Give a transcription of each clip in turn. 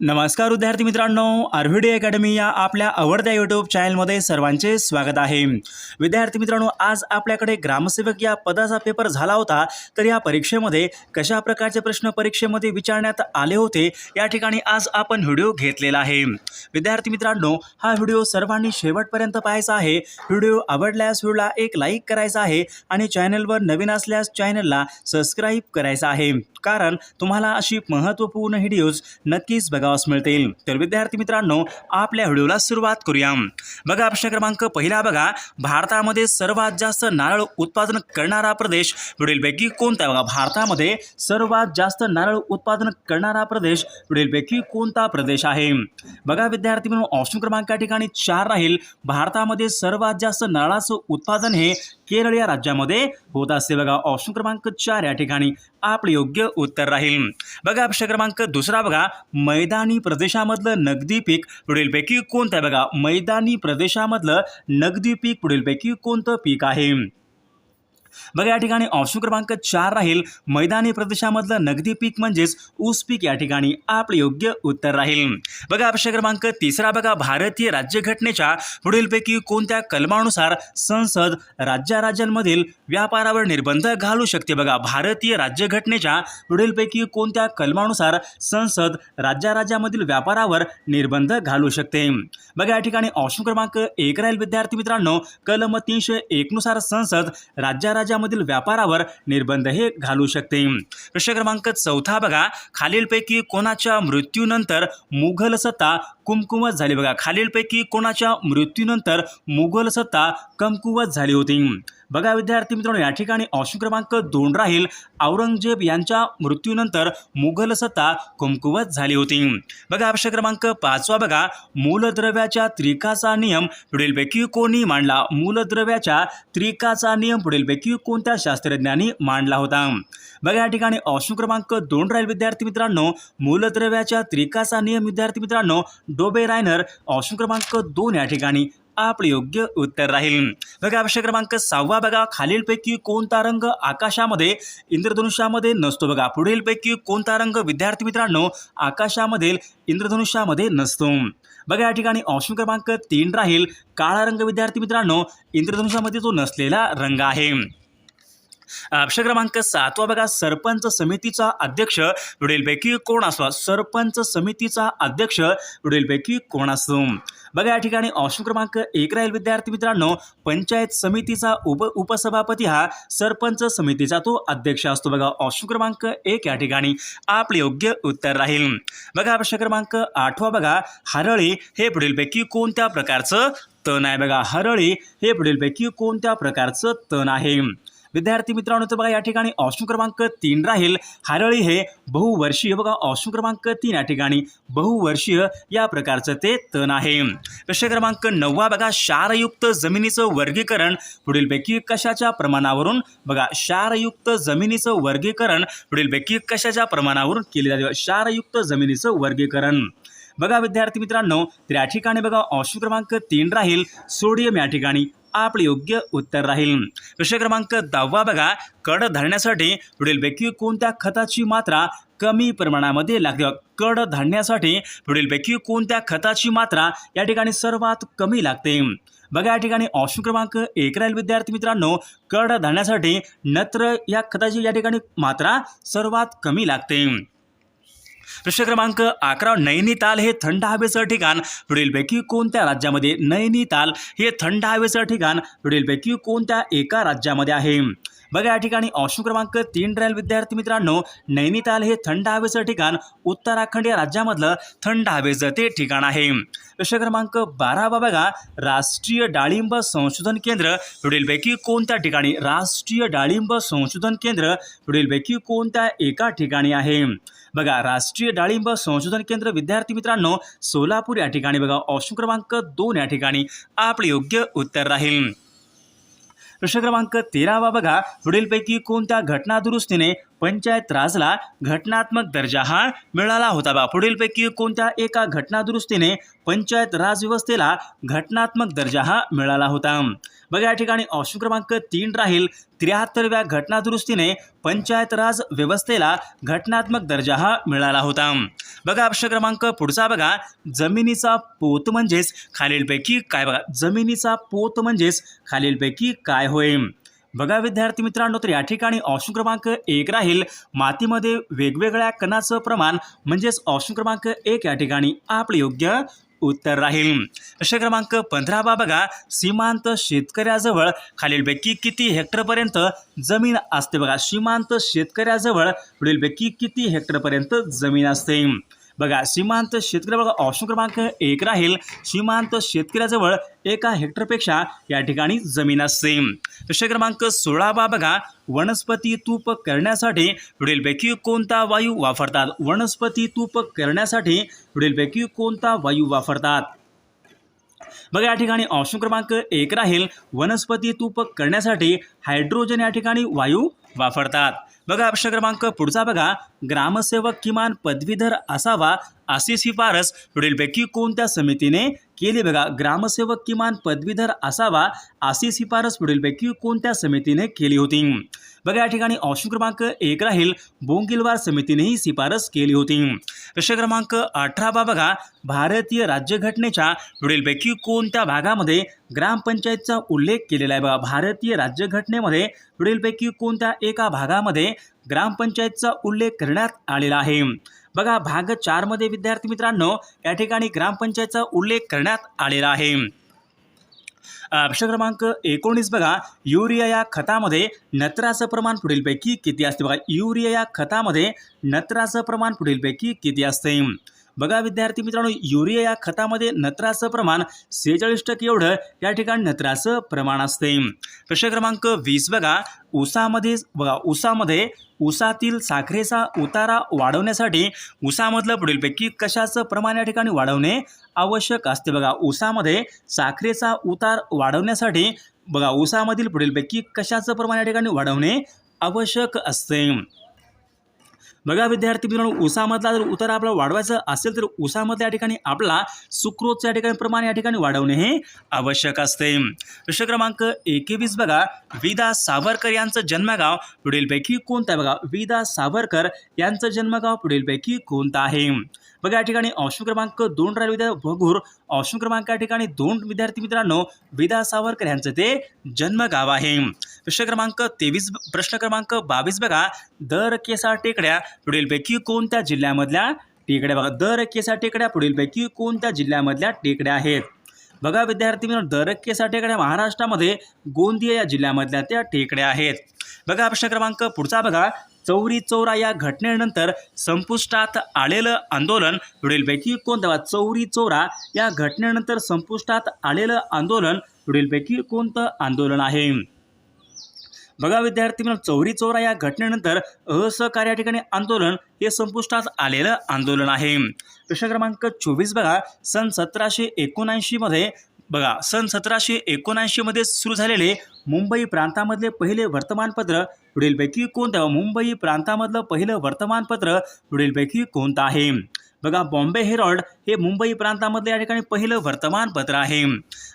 नमस्कार विद्यार्थी मित्रांनो आरव्हीडी अकॅडमी या आपल्या आवडत्या यूट्यूब चॅनलमध्ये सर्वांचे स्वागत आहे. विद्यार्थी मित्रांनो आज आपल्याकडे ग्रामसेवक या पदाचा पेपर झाला होता तर या परीक्षेमध्ये कशा प्रकारचे प्रश्न परीक्षेमध्ये विचारण्यात आले होते या ठिकाणी आज आपण व्हिडिओ घेतलेला आहे. विद्यार्थी मित्रांनो हा व्हिडिओ सर्वांनी शेवटपर्यंत पाहायचा आहे. व्हिडिओ आवडल्यास व्हिडिओला एक लाईक करायचा आहे आणि चॅनलवर नवीन असल्यास चॅनलला सबस्क्राईब करायचा आहे. कारण तुम्हाला अशी महत्त्वपूर्ण व्हिडिओज नक्कीच बघा बघावास मिळतील. तर विद्यार्थी मित्रांनो आपल्या व्हिडिओला सुरुवात करूया. बघा प्रश्न क्रमांक पहिला बघा. भारतामध्ये सर्वात जास्त नारळ उत्पादन करणारा प्रदेश पुढीलपैकी कोणता बघा भारतामध्ये सर्वात जास्त नारळ उत्पादन करणारा प्रदेश पुढीलपैकी कोणता प्रदेश आहे? बघा विद्यार्थी म्हणून ऑप्शन क्रमांक या ठिकाणी चार राहील. भारतामध्ये सर्वात जास्त नारळाचं उत्पादन हे केरळ या राज्यामध्ये होत असते. बघा ऑप्शन क्रमांक चार या ठिकाणी आपलं योग्य उत्तर राहील. बघा प्रश्न क्रमांक दुसरा बघा. मैदान मैदानी प्रदेशामधलं नगदी पीक पुढीलपैकी कोणतं आहे बघा? मैदानी प्रदेशामधलं नगदी पीक पुढीलपैकी कोणतं पीक आहे? बघा या ठिकाणी ऑप्शन क्रमांक चार राहील. मैदानी प्रदेशामधलं नगदी पीक म्हणजेच ऊस पीक या ठिकाणी आपलं योग्य उत्तर राहील. बघा ऑप्शन क्रमांक तिसरा बघा भारतीय राज्यघटनेच्या पुढीलपैकी कोणत्या कलमानुसार संसद राज्याराज्यांमधील व्यापारावर निर्बंध घालू शकते? बघा भारतीय राज्यघटनेच्या पुढीलपैकी कोणत्या कलमानुसार संसद राज्या राज्यामधील व्यापारावर निर्बंध घालू शकते? बघा या ठिकाणी ऑप्शन क्रमांक एक राहील विद्यार्थी मित्रांनो. कलम तीनशे एकनुसार संसद राज्या राज्यामधील व्यापारावर निर्बंध हे घालू शकते. प्रश्न क्रमांक चौथा बघा. खालीलपैकी कोणाच्या मृत्यूनंतर मुघल सत्ता कुमकुवत झाली. बघा खालीलपैकी कोणाच्या मृत्यूनंतर मुघल सत्ता कमकुवत झाली होती. बघा विद्यार्थी मित्रांनो या ठिकाणी ऑप्शन क्रमांक दोन राहील. औरंगजेब यांच्या मृत्यूनंतर मुघल सत्ता कुमकुवत झाली होती. बघा ऑप्शन क्रमांक पाचवा बघा. मूलद्रव्याच्या त्रिकाचा नियम पुढीलपैकी कोणी मांडला? मूलद्रव्याच्या त्रिकाचा नियम पुढीलपैकी कोणत्या शास्त्रज्ञांनी मांडला होता? बघा या ठिकाणी ऑप्शन क्रमांक दोन राहील विद्यार्थी मित्रांनो. मूलद्रव्याच्या त्रिकाचा नियम विद्यार्थी मित्रांनो डोबे रायनर ऑप्शन क्रमांक दोन या ठिकाणी आपले योग्य उत्तर राहील. बघा प्रश्न क्रमांक सहावा बघा. खालीलपैकी कोणता रंग आकाशामध्ये इंद्रधनुष्यामध्ये नसतो? बघा पुढीलपैकी कोणता रंग विद्यार्थी मित्रांनो आकाशामधील इंद्रधनुष्यामध्ये नसतो? बघा या ठिकाणी ऑप्शन क्रमांक तीन राहील. काळा रंग विद्यार्थी मित्रांनो इंद्रधनुष्यामध्ये जो नसलेला रंग आहे. प्रश्न क्रमांक सातवा बघा सरपंच समितीचा अध्यक्ष पुढीलपैकी कोण असतो सरपंच समितीचा अध्यक्ष पुढीलपैकी कोण असतो बघा या ठिकाणी ऑप्शन क्रमांक एक राहील विद्यार्थी मित्रांनो. पंचायत समितीचा उप उपसभापती हा सरपंच समितीचा तो अध्यक्ष असतो. बघा ऑप्शन क्रमांक एक या ठिकाणी आपले योग्य उत्तर राहील. बघा प्रश्न क्रमांक आठवा बघा. हरळी हे पुढीलपैकी कोणत्या प्रकारचं तण आहे? बघा हरळी हे पुढीलपैकी कोणत्या प्रकारचं तण आहे? विद्यार्थी मित्रांनो तर बघा या ठिकाणी ऑप्शन क्रमांक तीन राहील. हरळी हे बहुवर्षीय बघा ऑप्शन क्रमांक तीन या ठिकाणी बहुवर्षीय या प्रकारचं ते तण आहे. प्रश्न क्रमांक नववा बघा क्षारयुक्त जमिनीचं वर्गीकरण. पुढीलपैकी कशाच्या प्रमाणावरून? बघा क्षारयुक्त जमिनीचं वर्गीकरण. पुढीलपैकी कशाच्या प्रमाणावरून केले जाते? क्षारयुक्त जमिनीचं वर्गीकरण. बघा विद्यार्थी मित्रांनो तर या ठिकाणी बघा ऑप्शन क्रमांक तीन राहील. सोडियम या ठिकाणी आपलं योग्य उत्तर राहील. प्रश्न क्रमांक दहावा बघा. कड धरण्यासाठी पुढीलपैकी कोणत्या खताची मात्रा कमी प्रमाणामध्ये लागते? कड धरण्यासाठी पुढीलपैकी कोणत्या खताची मात्रा या ठिकाणी सर्वात कमी लागते? बघा या ठिकाणी ऑप्शन क्रमांक एक राहील विद्यार्थी मित्रांनो. कड धरण्यासाठी नत्र या खताची या ठिकाणी मात्रा सर्वात कमी लागते. प्रश्न क्रमांक अकरा नैनिताल हे थंड हवेचं ठिकाण. पुढीलपैकी कोणत्या राज्यामध्ये नैनिताल हे थंड हवेचं ठिकाण? पुढीलपैकी कोणत्या एका राज्यामध्ये आहे? बघा या ठिकाणी ऑप्शन क्रमांक तीन राहील विद्यार्थी मित्रांनो. नैनिताल हे थंड हवेचं ठिकाण. उत्तराखंड या राज्यामधलं थंड हवेचं ते ठिकाण आहे. प्रश्न क्रमांक बारावा बघा. राष्ट्रीय डाळिंब संशोधन केंद्र. पुढीलपैकी कोणत्या ठिकाणी राष्ट्रीय डाळिंब संशोधन केंद्र? पुढीलपैकी कोणत्या एका ठिकाणी आहे? बघा राष्ट्रीय डाळिंब संशोधन केंद्र विद्यार्थी मित्रांनो सोलापूर या ठिकाणी बघा ऑप्शन क्रमांक दोन या ठिकाणी आपले योग्य उत्तर राहील. प्रश्न क्रमांक तेरावा बघा पुढीलपैकी कोणत्या घटना दुरुस्तीने पंचायत राजला घटनात्मक दर्जा हा मिळाला होता बा. पुढीलपैकी कोणत्या एका घटनादुरुस्तीने पंचायत राज व्यवस्थेला घटनात्मक दर्जा हा मिळाला होता? बघा या ठिकाणी ऑप्शन क्रमांक तीन राहील. त्र्याहत्तरव्या घटनादुरुस्तीने पंचायत राज व्यवस्थेला घटनात्मक दर्जा हा मिळाला होता. बघा ऑप्शन क्रमांक पुढचा बघा. जमिनीचा पोत म्हणजेच खालीलपैकी काय बघा? जमिनीचा पोत म्हणजेच खालीलपैकी काय होय? बघा विद्यार्थी मित्रांनो तर या ठिकाणी ऑप्शन क्रमांक एक राहील. मातीमध्ये वेगवेगळ्या कणाचं प्रमाण म्हणजेच ऑप्शन क्रमांक एक या ठिकाणी आपले योग्य उत्तर राहील. प्रश्न क्रमांक पंधरा बा बघा. सीमांत शेतकऱ्याजवळ खालीलपैकी किती हेक्टरपर्यंत जमीन असते? बघा सीमांत शेतकऱ्याजवळ पुढीलपैकी किती हेक्टरपर्यंत जमीन असते? बघा सीमांत शेतकरी बघा ऑप्शन क्रमांक एक राहील. सीमांत शेतकऱ्याजवळ एका हेक्टरपेक्षा या ठिकाणी जमीन असते. प्रश्न क्रमांक सोळा बा बघा. वनस्पती तूप करण्यासाठी पुढीलपैकी कोणता वायू वापरतात? वनस्पती तूप करण्यासाठी पुढीलपैकी कोणता वायू वापरतात? बघा या ठिकाणी ऑप्शन क्रमांक एक राहील. वनस्पती तूप करण्यासाठी हायड्रोजन या ठिकाणी वायू वापरतात. बघा प्रश्न क्रमांक पुढचा बघा. ग्रामसेवक किमान पदवीधर असावा अशी शिफारस पुढीलपैकी कोणत्या समितीने केली? बघा ग्रामसेवक किमान पदवीधर असावा अशी शिफारस पुढीलपैकी कोणत्या समितीने केली होती? बघा या ठिकाणी ऑप्शन क्रमांक एक राहील. बोंगिलवार समितीने ही शिफारस केली होती. प्रश्न क्रमांक अठरा बा बघा. भारतीय राज्यघटनेच्या पुढीलपैकी कोणत्या भागामध्ये ग्रामपंचायतचा उल्लेख केलेला आहे बघा? भारतीय राज्यघटनेमध्ये पुढीलपैकी कोणत्या एका भागामध्ये ग्रामपंचायतचा उल्लेख करण्यात आलेला आहे? बघा भाग चारमध्ये विद्यार्थी मित्रांनो या ठिकाणी ग्रामपंचायतचा उल्लेख करण्यात आलेला आहे. प्रश्न क्रमांक एकोणीस बघा. युरिया या खतामध्ये नत्राचं प्रमाण पुढीलपैकी किती असते? बघा युरिया या खतामध्ये नत्राचं प्रमाण पुढीलपैकी किती असते? बघा विद्यार्थी मित्रांनो युरिया या खतामध्ये नत्राचं प्रमाण सेहेचाळीस टक्के एवढं या ठिकाणी नत्राचं प्रमाण असते प्रश्न क्रमांक वीस बघा. ऊसामध्ये बघा ऊसामध्ये ऊसातील साखरेचा उतारा वाढवण्यासाठी ऊसामधलं पुढीलपैकी कशाचं प्रमाण या ठिकाणी वाढवणे आवश्यक असते? बघा ऊसामध्ये साखरेचा उतार वाढवण्यासाठी बघा ऊसामधील पुढीलपैकी कशाचं प्रमाण या ठिकाणी वाढवणे आवश्यक असते बघा विद्यार्थी मित्रांनो उसामधला जर उतार आपला वाढवायचा असेल तर उसामधल्या या ठिकाणी आपला सुक्रोजच्या या ठिकाणी प्रमाण या ठिकाणी वाढवणे हे आवश्यक असते. प्रश्न क्रमांक एकवीस बघा विदा सावरकर यांचं जन्मगाव पुढीलपैकी कोणतं आहे? बघा विदा सावरकर यांचं जन्मगाव पुढीलपैकी कोणतं आहे? बघा या ठिकाणी ऑप्शन क्रमांक दोन राहील विद्या भगूर ऑप्शन क्रमांक या ठिकाणी दोन विद्यार्थी मित्रांनो विदा सावरकर यांचं ते जन्मगाव आहे. प्रश्न क्रमांक तेवीस प्रश्न क्रमांक बावीस बघा. दर केसा टेकड्या पुढीलपैकी कोणत्या जिल्ह्यामधल्या टेकड्या बघा दर केसा टेकड्या पुढीलपैकी कोणत्या जिल्ह्यामधल्या टेकड्या आहेत? बघा विद्यार्थी मित्रांनो दर केसा टेकड्या महाराष्ट्रामध्ये गोंदिया या जिल्ह्यामधल्या त्या टेकड्या आहेत. बघा प्रश्न क्रमांक पुढचा बघा. चौरी चौरा या घटनेनंतर संपुष्टात आलेलं आंदोलन पुढीलपैकी कोणतं चौरी चौरा या घटनेनंतर संपुष्टात आलेलं आंदोलन पुढीलपैकी कोणतं आंदोलन आहे? बघा विद्यार्थी मित्रांनो चौरी चौरा या घटनेनंतर असहकार या ठिकाणी आंदोलन हे संपुष्टात आलेलं आंदोलन आहे. प्रश्न क्रमांक चोवीस बघा. सन सतराशे एकोणऐंशीमध्ये बघा सन सतराशे एकोणऐंशीमध्ये सुरू झालेले मुंबई प्रांतामधले पहिले वर्तमानपत्र पुढीलपैकी कोणतं? मुंबई प्रांतामधलं पहिलं वर्तमानपत्र पुढीलपैकी कोणतं आहे? बघा बॉम्बे हेरॉल्ड हे मुंबई प्रांतामधलं या ठिकाणी पहिलं वर्तमानपत्र आहे.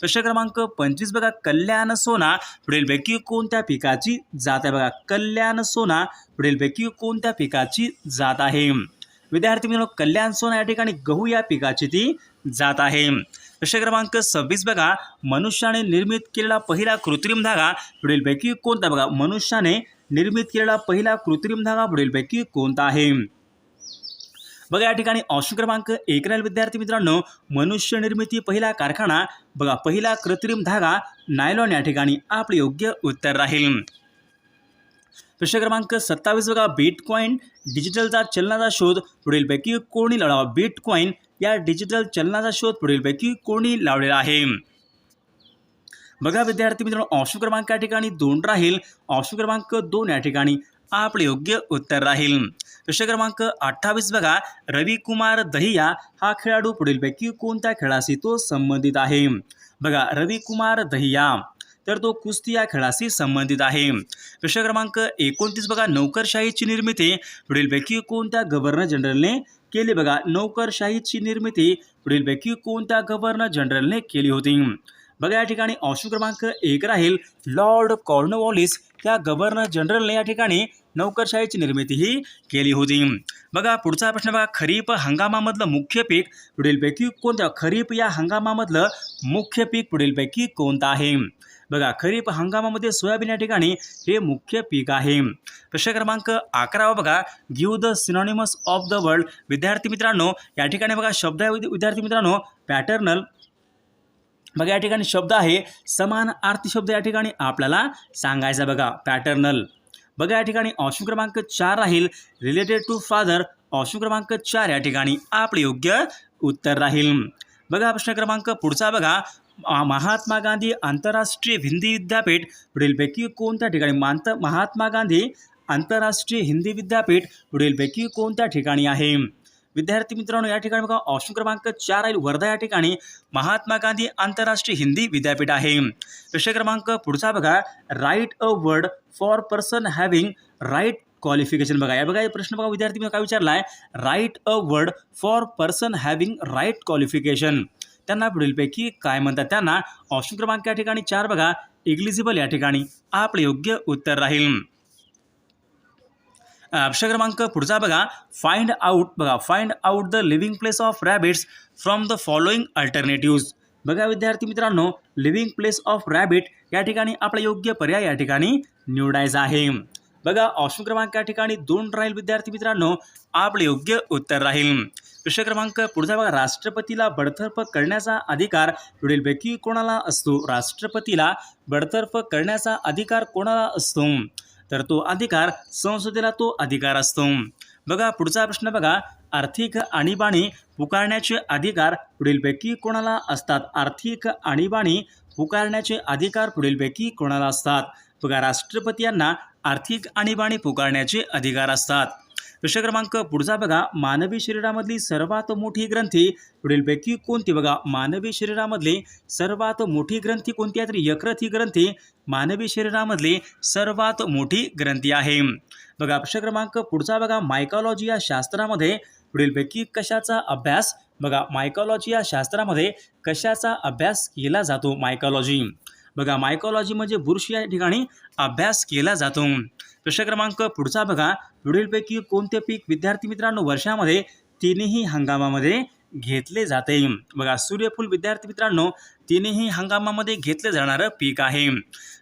प्रश्न क्रमांक पंचवीस बघा कल्याण सोना पुढीलपैकी कोणत्या पिकाची जात आहे? बघा कल्याण सोना पुढीलपैकी कोणत्या पिकाची जात आहे? विद्यार्थी मित्रांनो कल्याण सोना या ठिकाणी गहू या पिकाची ती जात आहे. प्रश्न क्रमांक सव्वीस बघा. मनुष्याने निर्मित केलेला पहिला कृत्रिम धागा पुढीलपैकी कोणता? बघा मनुष्याने निर्मित केलेला पहिला कृत्रिम धागा पुढीलपैकी कोणता आहे? बघा या ठिकाणी ऑप्शन क्रमांक एक राहील विद्यार्थी मित्रांनो. मनुष्य निर्मिती पहिला कारखाना बघा पहिला कृत्रिम धागा नायलॉन या ठिकाणी आपले योग्य उत्तर राहील. प्रश्न क्रमांक सत्तावीस बघा बिटकॉईन डिजिटलचा चलनाचा शोध. पुढीलपैकी कोणी लढावा? बिटकॉईन या डिजिटल चलनाचा शोध पुढीलपैकी कोणी लावलेला आहे? बघा विद्यार्थी मित्रांनो ऑप्शन क्रमांक या ठिकाणी दोन राहील. ऑप्शन क्रमांक दोन या ठिकाणी आपले योग्य उत्तर राहील. प्रश्न क्रमांक अठ्ठावीस बघा. रविकुमार दहिया हा खेळाडू पुढीलपैकी कोणत्या खेळाशी तो संबंधित आहे? बघा रविकुमार दहिया. तर तो कुस्ती या खेळाशी संबंधित आहे. प्रश्न क्रमांक एकोणतीस बघा. नोकरशाहीची निर्मिती. पुढीलपैकी कोणत्या गव्हर्नर जनरलने केली बघा. नोकरशाहीची निर्मिती पुढीलपैकी कोणत्या गव्हर्नर जनरलने केली होती? बघा या ठिकाणी ऑप्शन क्रमांक एक राहील. लॉर्ड कॉर्नवॉलिस या गव्हर्नर जनरलने या ठिकाणी नोकरशाहीची निर्मितीही केली होती. बघा पुढचा प्रश्न बघा. खरीप हंगामामधलं मुख्य पीक पुढीलपैकी कोणतं खरीप या हंगामामधलं मुख्य पीक पुढीलपैकी कोणतं आहे? बघा खरीप हंगामामध्ये सोयाबीन या ठिकाणी हे मुख्य पीक आहे. प्रश्न क्रमांक अकरावा बघा give the synonymous of the world विद्यार्थी मित्रांनो या ठिकाणी बघा शब्द आहे. विद्यार्थी मित्रांनो पॅटर्नल बघा या ठिकाणी शब्द आहे. समान आर्थिक शब्द या ठिकाणी आपल्याला सांगायचा बघा पॅटर्नल बघा या ठिकाणी ऑप्शन क्रमांक चार राहील. रिलेटेड टू फादर ऑप्शन क्रमांक चार या ठिकाणी आपले योग्य उत्तर राहील. बघा प्रश्न क्रमांक पुढचा बघा. महात्मा गांधी आंतरराष्ट्रीय हिंदी विद्यापीठ पुढीलपैकी कोणत्या ठिकाणी? मांत महात्मा गांधी आंतरराष्ट्रीय हिंदी विद्यापीठ पुढीलपैकी कोणत्या ठिकाणी आहे? विद्यार्थी मित्रांनो या ठिकाणी बघा ऑप्शन क्रमांक चार आहे. वर्धा या ठिकाणी महात्मा गांधी आंतरराष्ट्रीय हिंदी विद्यापीठ आहे. प्रश्न क्रमांक पुढचा बघा. Write a word for person having right qualification बघा या बघा हे प्रश्न बघा विद्यार्थी मी काय विचारला आहे write a word for person having right qualification त्यांना पुढीलपैकी काय म्हणतात त्यांना? ऑप्शन क्रमांक या ठिकाणी चार बघा. इग्लिजिबल या ठिकाणी आपले योग्य उत्तर राहील. ऑप्शन क्रमांक पुढचा बघा. फाइंड आउट बघा. Find out the living place of rabbits from the following alternatives बघा विद्यार्थी मित्रांनो लिव्हिंग प्लेस ऑफ रॅबिट या ठिकाणी आपला योग्य पर्याय या ठिकाणी निवडायचा आहे. बघा ऑप्शन क्रमांक या ठिकाणी दोन राहील विद्यार्थी मित्रांनो. आपले योग्य उत्तर राहील. प्रश्न क्रमांक पुढचा बघा. राष्ट्रपतीला बडतर्फ करण्याचा अधिकार पुढीलपैकी कोणाला असतो? राष्ट्रपतीला बडतर्फ करण्याचा अधिकार कोणाला असतो? तर तो अधिकार संसदेला तो अधिकार असतो. बघा पुढचा प्रश्न बघा. आर्थिक आणीबाणी पुकारण्याचे अधिकार पुढीलपैकी कोणाला असतात? आर्थिक आणीबाणी पुकारण्याचे अधिकार पुढीलपैकी कोणाला असतात? बघा राष्ट्रपती यांना आर्थिक आणीबाणी पुकारण्याचे अधिकार असतात. प्रश्न क्रमांक पुढचा बघा मानवी शरीरामधली सर्वात मोठी ग्रंथी पुढीलपैकी कोणती? बघा मानवी शरीरामधली सर्वात मोठी ग्रंथी कोणती आहे? तर यकृत ही ग्रंथी मानवी शरीरामधली सर्वात मोठी ग्रंथी आहे. बघा प्रश्न क्रमांक पुढचा बघा मायकॉलॉजी या शास्त्रामध्ये पुढीलपैकी कशाचा अभ्यास? बघा मायकॉलॉजी या शास्त्रामध्ये कशाचा अभ्यास केला जातो? मायकॉलॉजी बघा मायकॉलॉजी म्हणजे बुरशी या ठिकाणी अभ्यास केला जातो. प्रश्न क्रमांक पुढचा बघा. पुढीलपैकी कोणते पीक विद्यार्थी मित्रांनो वर्षामध्ये तिन्ही हंगामामध्ये घेतले जाते? बघा सूर्यफूल विद्यार्थी मित्रांनो तिन्ही हंगामामध्ये घेतले जाणारं पीक आहे.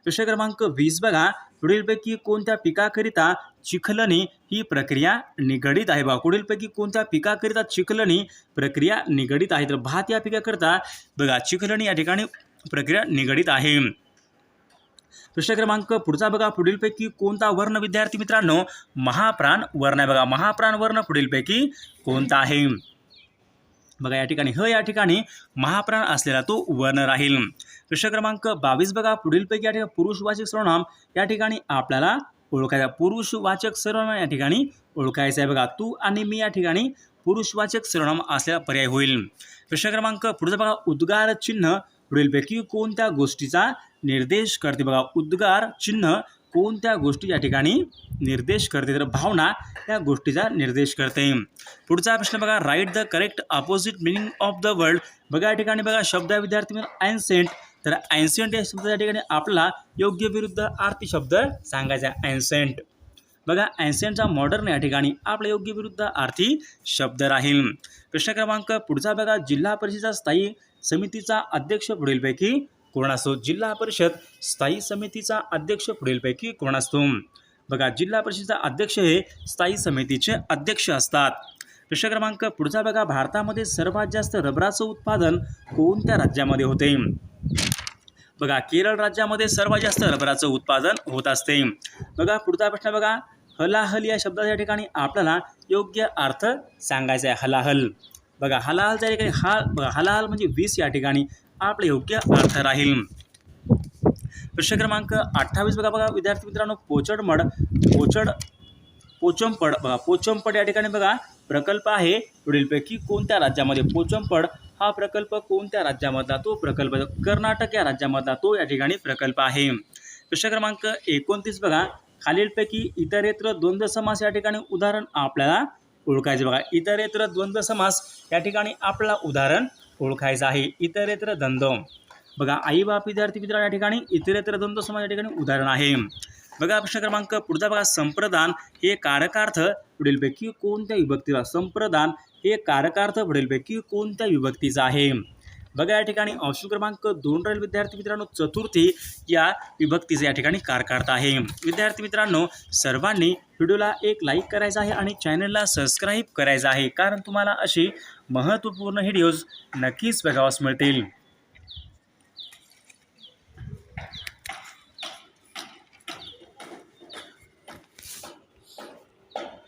प्रश्न क्रमांक वीस बघा. पुढीलपैकी कोणत्या पिकाकरिता चिखलणी ही प्रक्रिया निगडीत आहे? बघा पुढीलपैकी कोणत्या पिकाकरिता चिखलणी प्रक्रिया निगडीत आहे? तर भात या पिकाकरिता बघा चिखलणी या ठिकाणी प्रक्रिया निगडीत आहे. प्रश्न क्रमांक पुढचा बघा. पुढीलपैकी कोणता वर्ण विद्यार्थी मित्रांनो महाप्राण वर्ण आहे बघा. महाप्राण वर्ण पुढीलपैकी कोणता आहे? बघा या ठिकाणी ह या ठिकाणी महाप्राण असलेला तो वर्ण राहील. प्रश्न क्रमांक बावीस बघा. पुढीलपैकी या ठिकाणी पुरुषवाचक सर्वनाम या ठिकाणी आपल्याला ओळखायचा पुरुषवाचक सर्वनाम या ठिकाणी ओळखायचं आहे बघा. तू आणि मी या ठिकाणी पुरुषवाचक सर्वनाम असलेला पर्याय होईल. प्रश्न क्रमांक पुढचा बघा. उद्गार चिन्ह पुढीलपैकी कोणत्या गोष्टीचा निर्देश करते? बघा उद्गार चिन्ह कोणत्या गोष्टी या ठिकाणी निर्देश करते? तर भावना या गोष्टीचा निर्देश करते. पुढचा प्रश्न बघा write the correct opposite meaning of the world बघा या ठिकाणी बघा शब्द आहे विद्यार्थी अँसेंट तर अँसेंट या शब्द ठिकाणी आपला योग्य विरुद्ध आरती शब्द सांगायचा ॲन्सेंट बघा अँसेंटचा मॉडर्न या ठिकाणी आपला योग्य विरुद्ध आर्थी शब्द राहील. प्रश्न क्रमांक पुढचा बघा जिल्हा परिषदेचा स्थायी समितीचा अध्यक्ष पुढीलपैकी कोण असतो जिल्हा परिषद स्थायी समितीचा अध्यक्ष पुढीलपैकी कोण असतो बघा जिल्हा परिषदेचा अध्यक्ष हे स्थायी समितीचे अध्यक्ष असतात. प्रश्न क्रमांक पुढचा बघा भारतामध्ये सर्वात जास्त रबराचं उत्पादन कोणत्या राज्यामध्ये होते? बघा केरळ राज्यामध्ये सर्वात जास्त रबराचं उत्पादन होत असते. बघा पुढचा प्रश्न बघा हलाहल या शब्दाच्या ठिकाणी आपल्याला योग्य अर्थ सांगायचा आहे. हलाहल. बघा हलाहलच्या ठिकाणी हा बघा हलाल म्हणजे वीस या ठिकाणी आपले योग्य अर्थ राहील. प्रश्न क्रमांक अठ्ठावीस बघा बघा विद्यार्थी मित्रांनो पोचडमड पोचड पोचमपड बघा पोचमपड या ठिकाणी बघा प्रकल्प आहे पुढीलपैकी कोणत्या राज्यामध्ये? पोचमपड हा प्रकल्प कोणत्या राज्यामधला? तो प्रकल्प कर्नाटक या राज्यामधला तो या ठिकाणी प्रकल्प आहे. प्रश्न क्रमांक एकोणतीस बघा खालीलपैकी इतरेत्र द्वंद्व समास या ठिकाणी उदाहरण आपल्याला ओळखायचे बघा. इतरेत्र द्वंद्व समास या ठिकाणी आपला उदाहरण ओळखायचं आहे. इतरेत्र द्वंद्व. बघा आई बाप विद्यार्थी मित्र या ठिकाणी इतरेत्र द्वंद्व समास या ठिकाणी उदाहरण आहे. बघा प्रश्न क्रमांक पुढचा बघा. संप्रदान हे कारकार्थ पुढीलपैकी कोणत्या विभक्तीचा संप्रदान हे कारकार्थ पुढीलपैकी कोणत्या विभक्तीचा आहे? बघा या ठिकाणी ऑप्शन क्रमांक दोन राहील विद्यार्थी मित्रांनो. चतुर्थी या विभक्तीचे या ठिकाणी कारकार्थ आहे. विद्यार्थी मित्रांनो सर्वांनी व्हिडिओला एक लाईक करायचा आहे आणि चॅनलला सबस्क्राईब करायचं आहे. कारण तुम्हाला अशी महत्त्वपूर्ण व्हिडिओज नक्कीच बघावास मिळतील.